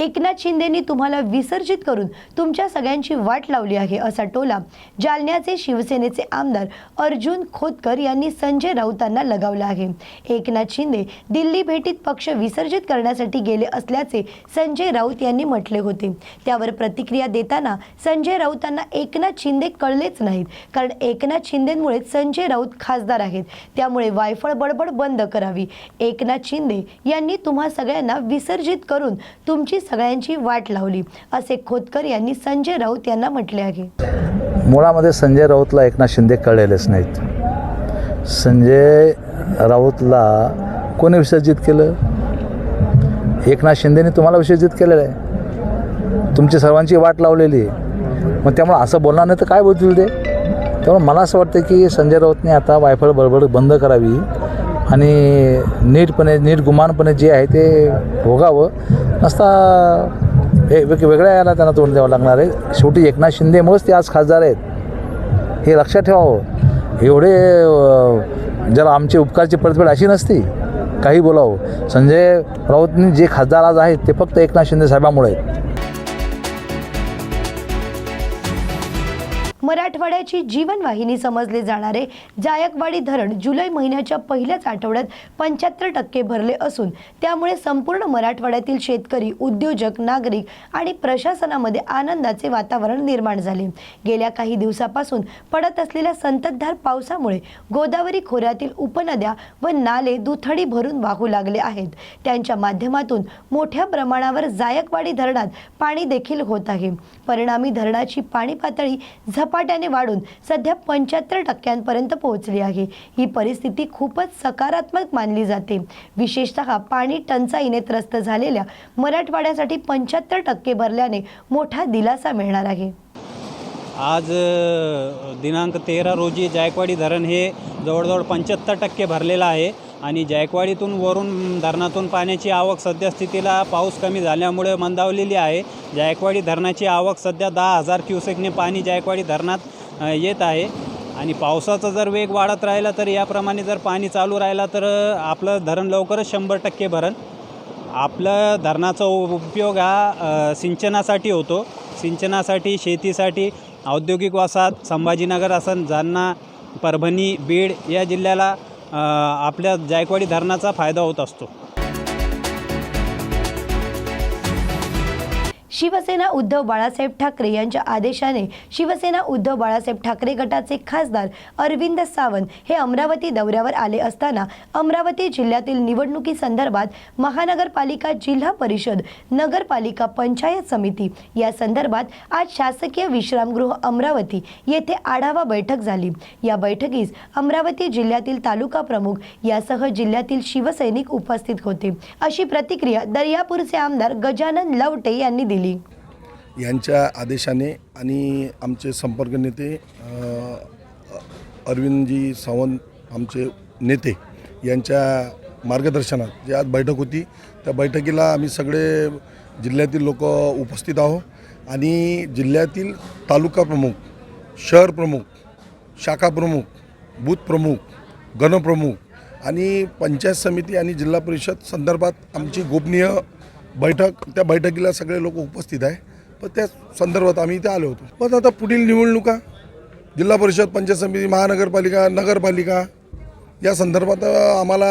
एकनाथ शिंदेनी तुम्हाला विसर्जित करून तुमच्या सगळ्यांची वाट लावली आहे असा टोला जालन्याचे शिवसेनेचे आमदार अर्जुन खोतकर यांनी संजय राऊतांना लगावला आहे. एकनाथ शिंदे दिल्ली भेटीत पक्ष विसर्जित करण्यासाठी गेले असल्याचे संजय राऊत यांनी म्हटले होते. त्यावर प्रतिक्रिया देताना संजय राऊतांना एकनाथ शिंदे कळलेच नाहीत कारण एकनाथ शिंदेमुळेच संजय राऊत खासदार आहेत. त्यामुळे वायफळ बडबड बंद करावी. एकनाथ शिंदे यांनी तुम्हा सगळ्यांना विसर्जित करून तुमची सगळ्यांची वाट लावली असे खोतकर यांनी संजय राऊत यांना म्हटले आहे. मुळामध्ये संजय राऊतला एकनाथ शिंदे कळलेलेच नाहीत. संजय राऊतला कोणी विसर्जित केलं? एकनाथ शिंदेने तुम्हाला विसर्जित केलेलं आहे. तुमची सर्वांची वाट लावलेली आहे. मग त्यामुळे असं बोलणार नाही तर काय बोलतील ते? त्यामुळे मला असं वाटतं की संजय राऊतने आता वायफळ बडबड बंद करावी. आणि नीटपणे नीट गुमानपणे जे आहे ते भोगावं. नसता हे वेग वेगळ्या याला त्यांना तोंड द्यावं लागणार आहे. शेवटी एकनाथ शिंदेमुळेच ते आज खासदार आहेत. हे लक्षात ठेवावं. एवढे जरा आमचे उपकारची परतफेड अशी नसती. काही बोलावं. संजय राऊतनी जे खासदार आज आहेत ते फक्त एकनाथ शिंदे साहेबांमुळे आहेत. मराठवाड्याची जीवनवाहिनी समजले जाणारे जायकवाडी धरण जुलै महिन्याच्या पहिल्याच आठवड्यात पंच्याहत्तर टक्के भरले असून त्यामुळे संपूर्ण मराठवाड्यातील शेतकरी उद्योजक नागरिक आणि प्रशासनामध्ये आनंदाचे वातावरण निर्माण झाले. गेल्या काही दिवसापासून पडत असलेल्या संततधार पावसामुळे गोदावरी खोऱ्यातील उपनद्या व नाले दुथडी भरून वाहू लागले आहेत. त्यांच्या माध्यमातून मोठ्या प्रमाणावर जायकवाडी धरणात पाणी देखील होत आहे. परिणामी धरणाची पाणी पातळी झपाट्याने वाढून सध्या पंच्याहत्तर टक्क्यांपर्यंत पोहोचली आहे. ही परिस्थिती खूपच सकारात्मक मानली जाते. विशेषतः पाणी टंचाईने त्रस्त झालेल्या मराठवाड्यासाठी पंच्याहत्तर टक्के भरल्याने मोठा दिलासा मिळणार आहे. आज दिनांक तेरा रोजी जायकवाडी धरण हे जवळजवळ पंच्याहत्तर टक्के भरलेलं आहे आणि जायकवाडीतून वरून धरणातून पाण्याची आवक सद्यस्थितीला पाऊस कमी झाल्यामुळे मंदावलेली आहे. जायकवाडी धरणाची आवक सध्या दहा हजार क्युसेकने पाणी जायकवाडी धरणात येत आहे आणि पावसाचा जर वेग वाढत राहिला तर याप्रमाणे जर पाणी चालू राहिला तर आपलं धरण लवकरच शंभर टक्के भरण. आपलं धरणाचा उपयोग हा सिंचनासाठी होतो. सिंचनासाठी शेतीसाठी औद्योगिक वासात संभाजीनगर असन जालना परभणी बीड या जिल्ह्याला आपल्या जायकवाडी धरणाचा फायदा होत असतो. शिवसेना उद्धव बाळासाहेब ठाकरे यांच्या आदेशाने शिवसेना उद्धव बाळासाहेब ठाकरे गटाचे खासदार अरविंद सावंत हे अमरावती दौऱ्यावर आले असताना अमरावती जिल्ह्यातील निवडणुकी संदर्भात महानगरपालिका जिल्हा परिषद नगरपालिका पंचायत समिती या संदर्भात आज शासकीय विश्रामगृह अमरावती येथे आढावा बैठक झाली. या बैठकीस अमरावती जिल्ह्यातील तालुका प्रमुख यासह जिल्ह्यातील शिवसैनिक उपस्थित होते. अशी प्रतिक्रिया दर्यापूरचे आमदार गजानन लवटे यांनी दिली. यांच्या आदेशाने आणि आमचे संपर्क नेते अरविंदजी सावंत आमचे नेते यांच्या मार्गदर्शनात जी आज बैठक होती त्या बैठकीला आम्ही सगळे जिल्ह्यातील लोक उपस्थित आहोत आणि जिल्ह्यातील तालुका प्रमुख शहर प्रमुख शाखा प्रमुख बूथ प्रमुख गणप्रमुख आणि पंचायत समिती आणि जिल्हा परिषद संदर्भात आमची गोपनीय बैठक त्या बैठकीला सगळे लोक उपस्थित आहे. पण त्या संदर्भात आम्ही इथे आलो होतो. पण आता पुढील निवडणुका जिल्हा परिषद पंचायत समिती महानगरपालिका नगरपालिका या संदर्भात आम्हाला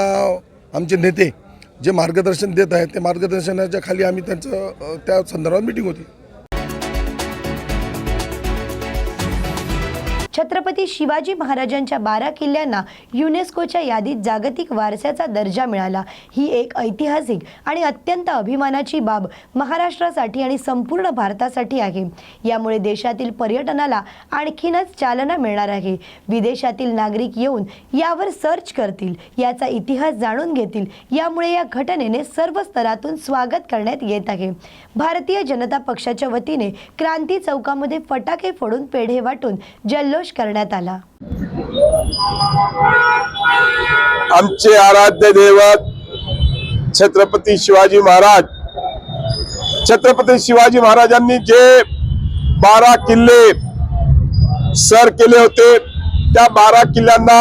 आमचे नेते जे मार्गदर्शन देत आहेत ते मार्गदर्शनाच्या खाली आम्ही त्यांचं त्या संदर्भात मिटिंग होती. छत्रपती शिवाजी महाराजांच्या बारा किल्ल्यांना युनेस्कोच्या यादीत जागतिक वारसाचा दर्जा मिळाला. ही एक ऐतिहासिक आणि अत्यंत अभिमानाची बाब महाराष्ट्रासाठी आणि संपूर्ण भारतासाठी आहे. यामुळे देशातील पर्यटनाला आणखीनच चालना मिळणार आहे. विदेशातील नागरिक येऊन यावर सर्च करतील याचा इतिहास जाणून घेतील. यामुळे या घटनेने सर्व स्तरातून स्वागत करण्यात येत आहे. भारतीय जनता पक्षाच्या वतीने क्रांती चौकामध्ये फटाके फोडून पेढे वाटून जल्लो जल्लोष करण्यात आला. आमचे आराध्य दैवत छत्रपती शिवाजी महाराज छत्रपती शिवाजी महाराजांनी जे बारा किल्ले सर केले होते त्या बारा किल्ल्यांना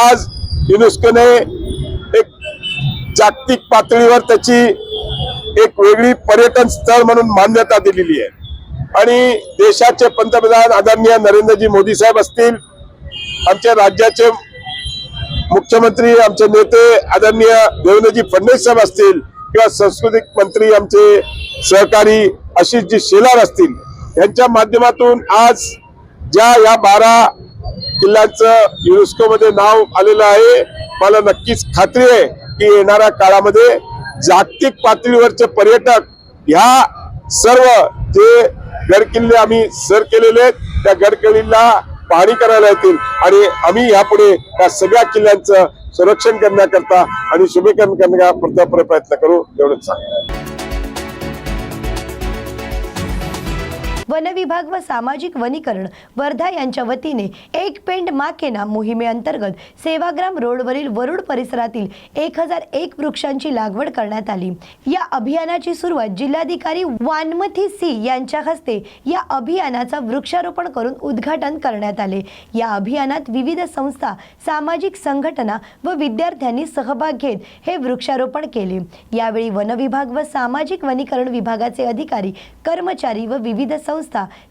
आज युनेस्कोने एक जागतिक पातळीवर त्याची एक वेगळी पर्यटन स्थळ म्हणून मान्यता दिलेली आहे. आणि देशाचे पंतप्रधान आदरणीय नरेंद्रजी मोदी साहेब असतील आमच्या राज्याचे मुख्यमंत्री आमचे नेते आदरणीय देवेंद्रजी फडणवीस साहेब असतील किंवा सांस्कृतिक मंत्री आमचे सहकारी आशिषजी शेलार असतील यांच्या माध्यमातून आज ज्या या बारा किल्ल्यांचं युनेस्को मध्ये नाव आलेलं आहे मला नक्कीच खात्री आहे की येणाऱ्या काळामध्ये जागतिक पातळीवरचे पर्यटक ह्या सर्व जे गडकिल्ले आम्ही सर केलेले आहेत. त्या गडकिल्लीला पाहणी करायला येतील. आणि आम्ही यापुढे या सगळ्या किल्ल्यांचं संरक्षण करण्याकरता आणि शुभेकरण करण्याकरता प्रयत्न करू एवढंच सांग वन विभाग व सामाजिक वनीकरण वर्धा यांच्या वतीने एक पेंड माकेना मोहिमेअंतर्गत सेवाग्राम रोडवरील वरुड परिसरातील एक हजार एक वृक्षांची लागवड करण्यात आली. या अभियानाची सुरुवात जिल्हाधिकारी वानमथी सी यांच्या हस्ते या अभियानाचा वृक्षारोपण करून उद्घाटन करण्यात आले. या अभियानात विविध संस्था सामाजिक संघटना व विद्यार्थ्यांनी सहभाग घेत हे वृक्षारोपण केले. यावेळी वनविभाग व सामाजिक वनीकरण विभागाचे अधिकारी कर्मचारी व विविध संस्था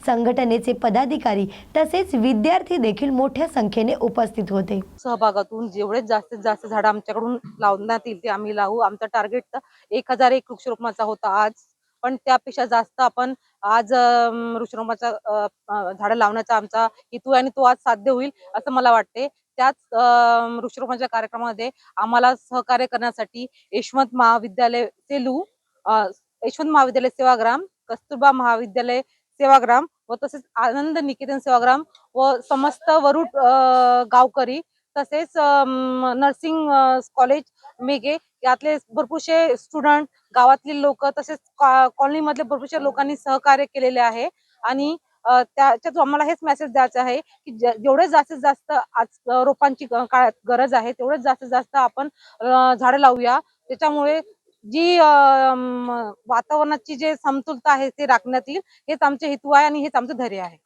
संघटनेचे पदाधिकारी तसेच विद्यार्थी देखील मोठ्या संख्येने उपस्थित होते. सहभागातून जेवढे जास्तीत जास्त झाडं आमच्याकडून लावण्यात येईल ते आम्ही लावू. आमचा टार्गेट तर एक हजार एक वृक्षरोपणाचा होता आज. पण त्यापेक्षा जास्त आपण आज वृक्षरोपणाचा झाडं लावण्याचा आमचा हेतू आणि तो आज साध्य होईल असं मला वाटते. त्याच वृक्षरोपणाच्या कार्यक्रमामध्ये आम्हाला सहकार्य करण्यासाठी यशवंत महाविद्यालय सेलू यशवंत महाविद्यालय सेवाग्राम कस्तुरबा महाविद्यालय सेवाग्राम व तसेच आनंद निकेतन सेवाग्राम व समस्त वरुड गावकरी तसेच नर्सिंग कॉलेज मेघे यातले भरपूरसे स्टुडंट गावातले लोक तसेच कॉलनी मधले भरपूरशे लोकांनी सहकार्य केलेले आहे. आणि त्याच्यात आम्हाला हेच मेसेज द्यायचं आहे की जेवढे जास्तीत जास्त आज रोपांची काळात गरज आहे तेवढेच जास्तीत जास्त आपण झाडं लावूया. त्याच्यामुळे जी वातावरणाची जे समतुलता आहे ते राखण्यात येईल हेच आमचे हेतू आहे आणि हेच आमचं धैर्य आहे.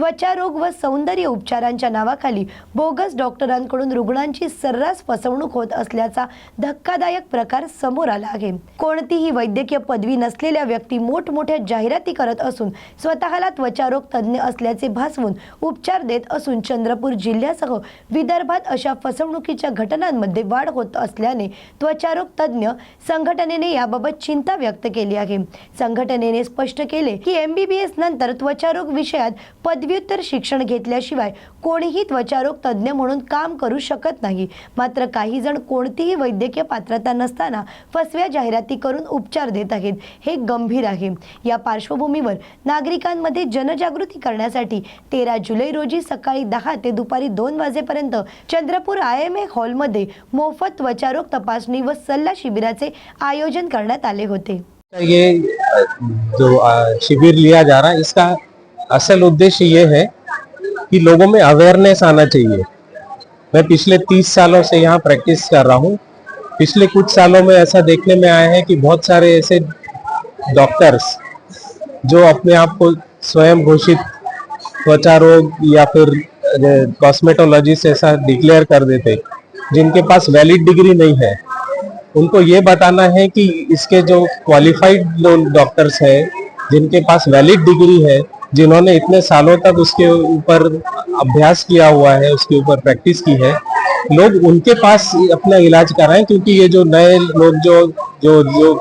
त्वचारोग व सौंदर्य उपचारांच्या नावाखाली बोगस डॉक्टरांकडून रुग्णांची सर्रास फसवणूक होत असल्याचा धक्कादायक प्रकार समोर आला आहे. कोणतीही वैद्यकीय पदवी नसलेल्या व्यक्ती मोठमोठ्या जाहिराती करत असून स्वतःला त्वचारोग तज्ज्ञ असल्याचे भासवून उपचार देत असून चंद्रपूर जिल्ह्यासह विदर्भात अशा फसवणुकीच्या घटनांमध्ये वाढ होत असल्याने त्वचारोग तज्ज्ञ संघटनेने याबाबत चिंता व्यक्त केली आहे. संघटनेने स्पष्ट केले की एमबीबीएस नंतर त्वचारोग विषयात पदवी पदव्युत्तर शिक्षण घेतल्याशिवाय कोणीही त्वचारोग तज्ज्ञ म्हणून काम करू शकत नाही. मात्र काही जण कोणतीही वैद्यकीय पात्रता नसताना फसव्या जाहिराती करून उपचार देत आहेत. हे गंभीर आहे. या पार्श्वभूमीवर नागरिकांमध्ये जनजागृती करण्यासाठी तेरा जुलै रोजी सकाळी दहा ते दुपारी दोन वाजेपर्यंत चंद्रपूर आय एम ए हॉलमध्ये मोफत त्वचारोग तपासणी व सल्ला शिबिराचे आयोजन करण्यात आले होते. ये जो शिविर लिया जा रहा है इसका असल उद्देश्य ये है कि लोगों में अवेयरनेस आना चाहिए। मैं पिछले तीस सालों से यहाँ प्रैक्टिस कर रहा हूँ। पिछले कुछ सालों में ऐसा देखने में आया है कि बहुत सारे ऐसे डॉक्टर्स जो अपने आप को स्वयं घोषित त्वचा रोग या फिर कॉस्मेटोलॉजिस्ट ऐसा डिक्लेयर कर देते, जिनके पास वैलिड डिग्री नहीं है। उनको ये बताना है कि इसके जो क्वालिफाइड डॉक्टर्स हैं, जिनके पास वैलिड डिग्री है जिन्होंने इतने सालों तक उसके ऊपर अभ्यास किया हुआ है, उसके ऊपर प्रैक्टिस की है, लोग उनके पास अपना इलाज कराएँ, क्योंकि ये जो नए लोग जो जो जो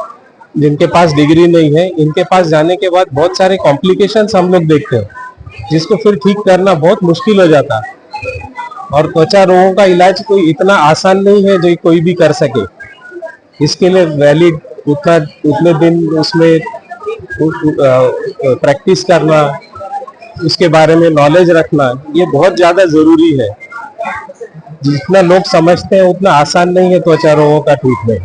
जिनके पास डिग्री नहीं है, इनके पास जाने के बाद बहुत सारे कॉम्प्लिकेशन हम लोग देखते हैं, जिसको फिर ठीक करना बहुत मुश्किल हो जाता और त्वचा रोगों का इलाज कोई इतना आसान नहीं है जो कोई भी कर सके। इसके लिए वैलिड उतना, उतने दिन उसमें प्रैक्टिस करना, उसके बारे में नॉलेज रखना, ये बहुत ज़्यादा ज़रूरी है। जितना लोग समझते हैं, उतना आसान नहीं है त्वचा रोगों का ट्रीटमेंट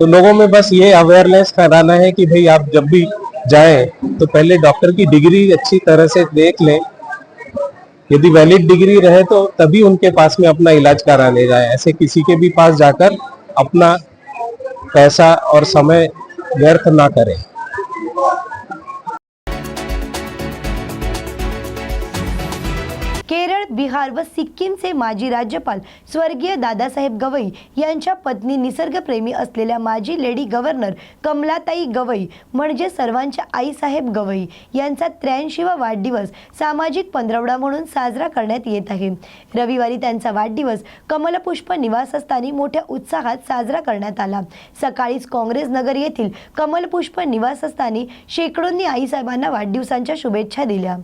तो लोगों में बस ये अवेयरनेस कराना है कि भाई आप जब भी जाएँ तो पहले डॉक्टर की डिग्री अच्छी तरह से देख लें। यदि वैलिड डिग्री रहे तो तभी उनके पास में अपना इलाज कराने जाए। ऐसे किसी के भी पास जाकर अपना पैसा और समय व्यर्थ ना करें। बिहार व सिक्कीमचे माजी राज्यपाल स्वर्गीय दादासाहेब गवई यांच्या पत्नी निसर्गप्रेमी असलेल्या माजी लेडी गव्हर्नर कमलाताई गवई म्हणजे सर्वांच्या आईसाहेब गवई यांचा त्र्याऐंशीवा वाढदिवस सामाजिक पंधरवडा म्हणून साजरा करण्यात येत आहे. रविवारी त्यांचा वाढदिवस कमलपुष्प निवासस्थानी मोठ्या उत्साहात साजरा करण्यात आला. सकाळीच काँग्रेस नगर येथील कमलपुष्प निवासस्थानी शेकडोंनी आईसाहेबांना वाढदिवसांच्या शुभेच्छा दिल्या.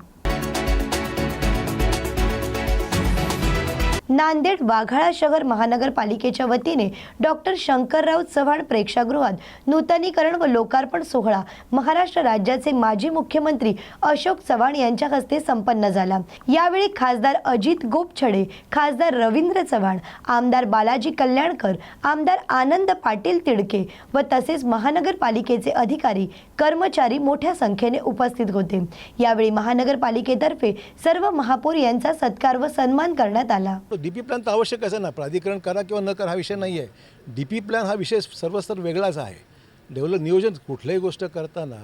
नांदेड वाघाळा शहर महानगरपालिकेच्या वतीने डॉक्टर शंकरराव चव्हाण प्रेक्षागृहात नूतनीकरण व लोकार्पण सोहळा. महाराष्ट्र राज्याचे माजी मुख्यमंत्री अशोक चव्हाण यांच्या हस्ते संपन्न झाला. यावेळी खासदार अजित गोपछडे खासदार रवींद्र चव्हाण आमदार बालाजी कल्याणकर आमदार आनंद पाटील तिडके व तसेच महानगरपालिकेचे अधिकारी कर्मचारी मोठ्या संख्येने उपस्थित होते. यावेळी महानगरपालिकेतर्फे सर्व महापौर यांचा सत्कार व सन्मान करण्यात आला. डी पी प्लॅन तर आवश्यक आहे ना प्राधिकरण करा किंवा न करा हा विषय नाही आहे. डी पी प्लॅन हा विषय सर्वस्तर वेगळाच आहे. डेव्हलप नियोजन कुठल्याही गोष्ट करताना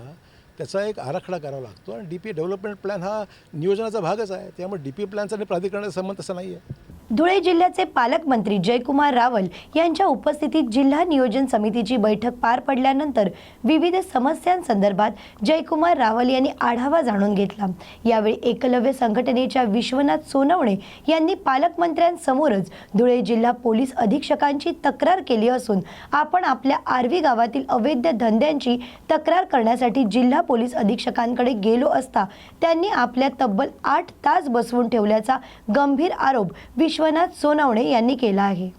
त्याचा एक आराखडा करावा लागतो. आणि डी पी डेव्हलपमेंट प्लॅन हा नियोजनाचा भागच आहे. त्यामुळे डी पी प्लॅनचा आणि प्राधिकरणाचा संबंध तसा नाही आहे धुळे जिल्ह्याचे पालकमंत्री जयकुमार रावल यांच्या उपस्थितीत जिल्हा नियोजन समितीची बैठक पार पडल्यानंतर विविध समस्यांसंदर्भात जयकुमार रावल यांनी आढावा जाणून घेतला. यावेळी एकलव्य संघटनेच्या विश्वनाथ सोनवणे यांनी पालकमंत्र्यांसमोरच धुळे जिल्हा पोलीस अधीक्षकांची तक्रार केली असून आपण आपल्या आर्वी गावातील अवैध धंद्यांची तक्रार करण्यासाठी जिल्हा पोलीस अधीक्षकांकडे गेलो असता त्यांनी आपल्या तब्बल आठ तास बसवून ठेवल्याचा गंभीर आरोप विश्वनाथ सोनवणे यांनी केला आहे.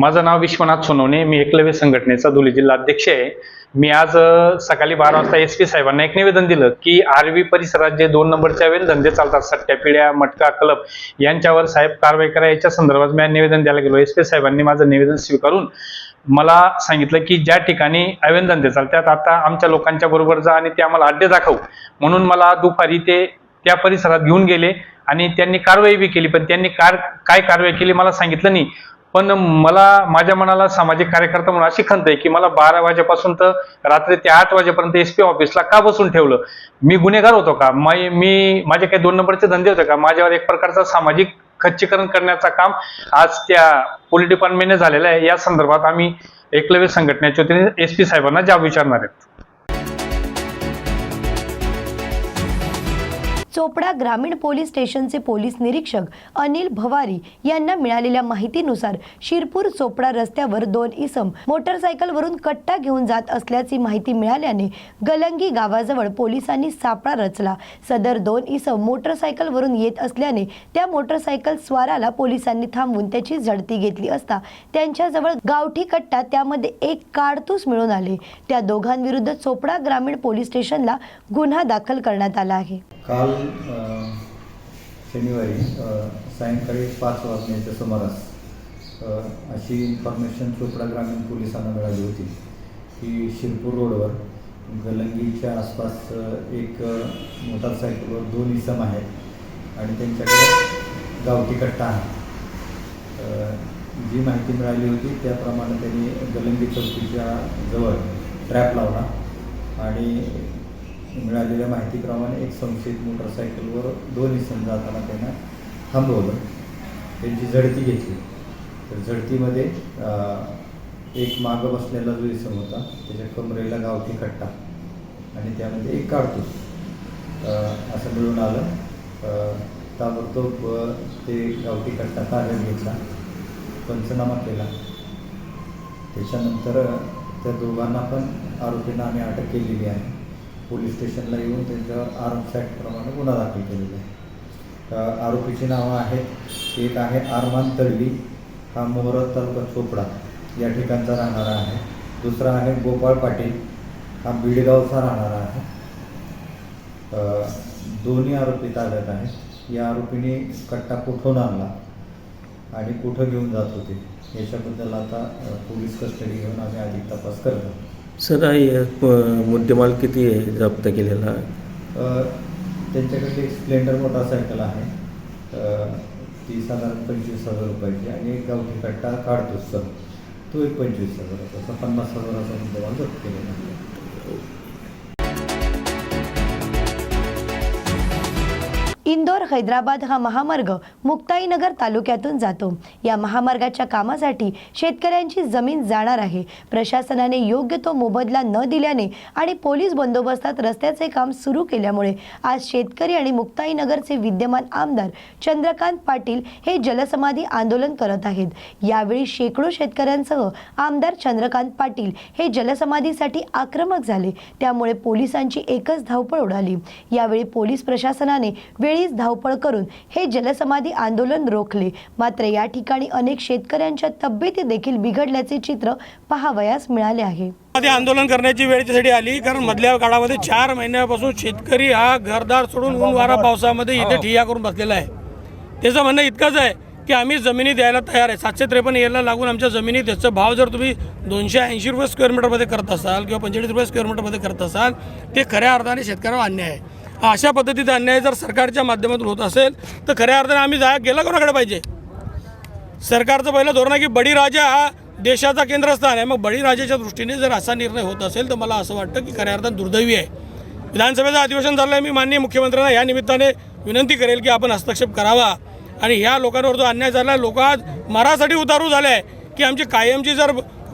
माझं नाव विश्वनाथ सोनवणे मी एकलव्य संघटनेचा धुळे जिल्हा अध्यक्ष आहे. मी आज सकाळी बारा वाजता एस पी साहेबांना एक निवेदन दिलं की आरवी परिसरात जे दोन नंबरचे अवेल धंदे चालतात सट्ट्या पिढ्या मटका क्लब यांच्यावर साहेब कारवाई करा याच्या संदर्भात मी निवेदन द्यायला गेलो. एस पी साहेबांनी माझं निवेदन स्वीकारून मला सांगितलं की ज्या ठिकाणी अवैध धंदे चालतात आता आमच्या लोकांच्या बरोबर जा आणि ते आम्हाला अड्डे दाखवू. म्हणून मला दुपारी ते त्या परिसरात घेऊन गेले. आणि त्यांनी कारवाई बी केली पण त्यांनी कार काय कारवाई केली मला सांगितलं नाही. पण मला माझ्या मनाला सामाजिक कार्यकर्ता म्हणून अशी खंत आहे की मला बारा वाजेपासून तर रात्री ते आठ वाजेपर्यंत एस पी ऑफिसला का बसून ठेवलं? मी गुन्हेगार होतो का? मै मी माझे काही दोन नंबरचे धंदे होते का? माझ्यावर एक प्रकारचा सामाजिक खच्चीकरण करण्याचा काम आज त्या पोलीस डिपार्टमेंटने झालेलं आहे. या संदर्भात आम्ही एकलव्य संघटनेच्या वतीने एस पी साहेबांना जाब विचारणार आहेत. चोपडा ग्रामीण पोलीस स्टेशनचे पोलीस निरीक्षक अनिल भवारी यांना मिळालेल्या माहितीनुसार शिरपूर चोपडा रस्त्यावर दोन इसम मोटरसायकलवरून कट्टा घेऊन जात असल्याची माहिती मिळाल्याने गलंगी गावाजवळ पोलिसांनी सापळा रचला. सदर दोन इसम मोटरसायकलवरून येत असल्याने त्या मोटरसायकल स्वाराला पोलिसांनी थांबवून त्याची झडती घेतली असता त्यांच्याजवळ गावठी कट्टा त्यामध्ये एक काडतूस मिळून आले. त्या दोघांविरुद्ध चोपडा ग्रामीण पोलीस स्टेशनला गुन्हा दाखल करण्यात आला आहे. काल काल शनिवारी सायंकाळी पाच वाजण्याच्या सुमारास अशी इन्फॉर्मेशन चोपडा ग्रामीण पोलिसांना मिळाली होती की शिरपूर रोडवर गलंगीच्या आसपास एक मोटारसायकलवर दोन इसम आहेत आणि त्यांच्याकडे गावठी कट्टा आहे. जी माहिती मिळाली होती त्याप्रमाणे त्यांनी गलंगी चौकीच्या जवळ ट्रॅप लावला आणि मिळालेल्या माहितीप्रमाणे एक संशयित मोटरसायकलवर दोन इसम जाताना त्यांना थांबवलं. त्यांची झडती घेतली. तर झडतीमध्ये एक मागं बसलेला जो इसम होता त्याच्या कमरेला गावठी कट्टा आणि त्यामध्ये एक काढतो असं मिळून आलं. ताबडतोब ते गावठी कट्टा ताब्यात घेतला पंचनामा केला. त्याच्यानंतर त्या दोघांना पण आरोपींना आम्ही अटक केलेली आहे. पोलीस स्टेशनला येऊन त्यांच्यावर आर्म्स ॲक्टप्रमाणे गुन्हा दाखल केलेला आहे. आरोपीची नावं आहेत एक आहे आरमान तळवी हा मोहरत तालुका चोपडा या ठिकाणचा राहणारा आहे. दुसरा आहे गोपाळ पाटील हा बीडगावचा राहणारा आहे. दोन्ही आरोपी ताब्यात आहेत. या आरोपीने कट्टा कुठून आणला आणि कुठं घेऊन जात होते याच्याबद्दल आता पोलीस कस्टडी घेऊन आम्ही अधिक तपास करतो सर आहे मुद्देमाल किती आहे जप्त केलेला? त्यांच्याकडे एक स्प्लेंडर मोटरसायकल आहे. ती साधारण पंचवीस हजार रुपयाची आणि एक गावठी कट्टा काढतोच सर. तो एक पंचवीस हजार असा पन्नास हजाराचा मुद्देमाल जप्त केलेला आहे. इंदोर हैदराबाद हा महामार्ग मुक्ताईनगर तालुक्यातून जातो. या महामार्गाच्या कामासाठी शेतकऱ्यांची जमीन जाणार आहे. प्रशासनाने योग्य तो मोबदला न दिल्याने आणि पोलीस बंदोबस्तात रस्त्याचे काम सुरू केल्यामुळे आज शेतकरी आणि मुक्ताईनगरचे विद्यमान आमदार चंद्रकांत पाटील हे जलसमाधी आंदोलन करत आहेत. यावेळी शेकडो शेतकऱ्यांसह आमदार चंद्रकांत पाटील हे जलसमाधीसाठी आक्रमक झाले. त्यामुळे पोलिसांची एकच धावपळ उडाली. यावेळी पोलीस प्रशासनाने वेळीच धावपळ करून हे जलसमाधी आंदोलन रोखले. मात्र या ठिकाणी अनेक शेतकऱ्यांच्या तब्येती देखील बिघडल्याचे चित्र पाहावयास मिळाले आहे. मध्ये आंदोलन करण्याची वेळ त्यासाठी आली कारण मधल्या काळामध्ये चार महिन्यापासून शेतकरी हा घरदार सोडून ऊन वारा पावसामध्ये इथे ठिय्या करून बसलेला आहे. त्याचं म्हणणं इतकंच आहे की आम्ही जमिनी द्यायला तयार आहे. सातशे त्रेपन्न याला लागून आमच्या जमिनी त्याचा भाव जर तुम्ही दोनशे ऐंशी रुपये स्क्वेअर मीटरमध्ये करत असाल किंवा पंचेचाळीस रुपये स्क्वेअर मीटरमध्ये करत असाल ते खऱ्या अर्थाने शेतकऱ्यावर अन्याय आहे. हा अशा पद्धतीचा अन्याय जर सरकारच्या माध्यमातून होत असेल तर खऱ्या अर्थाने आम्ही जा गेला कोणाकडे पाहिजे? सरकारचं पहिलं धोरण आहे की बळीराजा हा देशाचा केंद्रस्थान आहे. मग बळीराजाच्या दृष्टीने जर असा निर्णय होत असेल तर मला असं वाटतं की खऱ्या अर्थात दुर्दैवी आहे. विधानसभेचं अधिवेशन झालं आहे मी माननीय मुख्यमंत्र्यांना या निमित्ताने विनंती करेल की आपण हस्तक्षेप करावा. आणि ह्या लोकांवर जो अन्याय झाला आहे लोक आज मरासाठी उतारू झाले आहे की आमची कायमची जर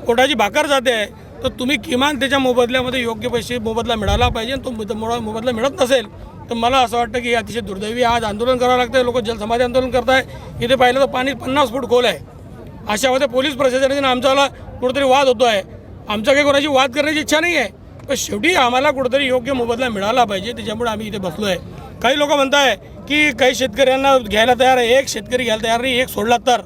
कोटाची भाकर जाते आहे तर तुम्ही किमान त्याच्या मोबदल्यामध्ये योग्य पैसे मोबदला मिळाला पाहिजे तो मोबदला मिळत नसेल तर मला असं वाटतं की अतिशय दुर्दैवी आज आंदोलन करावं लागतं लोक जलसमाधी आंदोलन करत आहे इथे पाहिलं तर पाणी पन्नास फूट खोल आहे. अशामध्ये पोलीस प्रशासनाने आमच्याला कुठेतरी वाद होतो आहे आमच्या काही कोणाची वाद करण्याची इच्छा नाही आहे पण शेवटी आम्हाला कुठेतरी योग्य मोबदला मिळाला पाहिजे. त्याच्यामुळे आम्ही इथे बसलो आहे काही लोक म्हणत आहे की काही शेतकऱ्यांना घ्यायला तयार आहे. एक शेतकरी घ्यायला तयार नाही एक सोडला तर.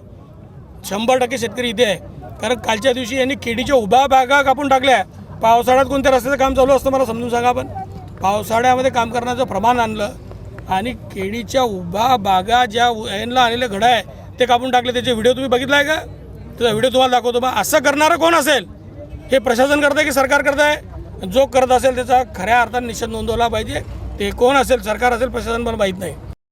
शंभर टक्के शेतकरी इथे आहे. कारण कालच्या दिवशी यांनी केडीच्या उभ्या बागा कापून टाकल्या. पावसाळ्यात कोणत्या रस्त्याचं काम चालू असतं मला समजून सांगा आपण? पावसाळ्यामध्ये काम करण्याचं प्रमाण आणलं आणि केळीच्या उभ्या बागा ज्या यांना आलेले घडं आहे ते कापून टाकले. त्याचे व्हिडिओ तुम्ही बघितला आहे का? त्याचा व्हिडिओ तुम्हाला दाखवतो मग असं करणारं कोण असेल? हे प्रशासन करत आहे की सरकार करत आहे जो करत असेल त्याचा खऱ्या अर्थाने निषेध नोंदवला पाहिजे. ते कोण असेल? सरकार असेल? प्रशासन मला माहीत नाही.